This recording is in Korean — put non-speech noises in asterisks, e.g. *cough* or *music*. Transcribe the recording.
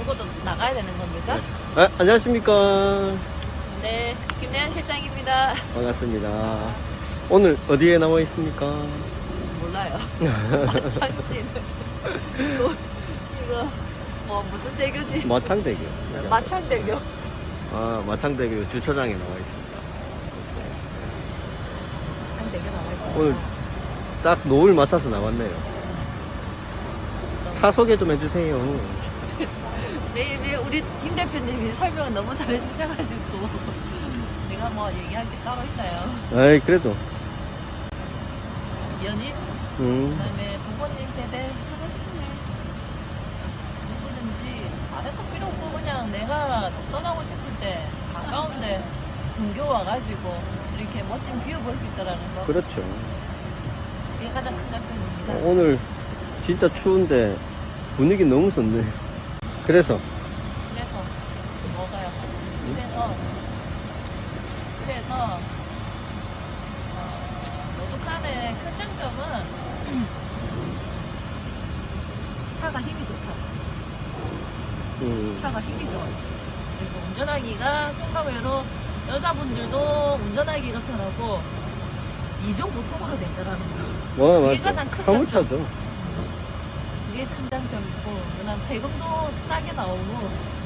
누구도 나가야 되는 겁니까? 아, 안녕하십니까. 네, 김대현 실장입니다. 반갑습니다. 오늘 어디에 나와 있습니까? 몰라요. *laughs* 상진. 이거, 이거 뭐 무슨 대교지? 마창대교. 마창대교. 아, 마창대교 주차장에 나와 있습니다. 마창대교 나와 있어요. 오늘 딱 노을 맞춰서 나왔네요. 차 소개 좀 해주세요. 네, 네, 우리 김 대표님이 설명을 너무 잘해주셔가지고 *laughs* 내가 뭐 얘기할 게 따로 있나요? 아이, 그래도. 연인, 음, 그다음에 부모님 제대 하고 싶네. 누구든지 다른 거 필요 없고 그냥 내가 떠나고 싶을 때 가까운데 근교 와가지고 이렇게 멋진 뷰 볼 수 있다라는 거 그렇죠. 그게 가장 큰 장점입니다. 어, 오늘 진짜 추운데 분위기 너무 좋네. 그래서, 그래서 뭐가요? 그래서 그래서 어, 노드칸의 큰 장점은 차가 힘이 좋다. 음, 차가 힘이 좋아. 그리고 운전하기가 생각외로 여자분들도 운전하기가 편하고 이종 보통으로 된다라는 거. 와, 그게 맞죠. 가장 큰 화물차죠. 그게 큰 장점이고 그다음 세금도 싸게 나오고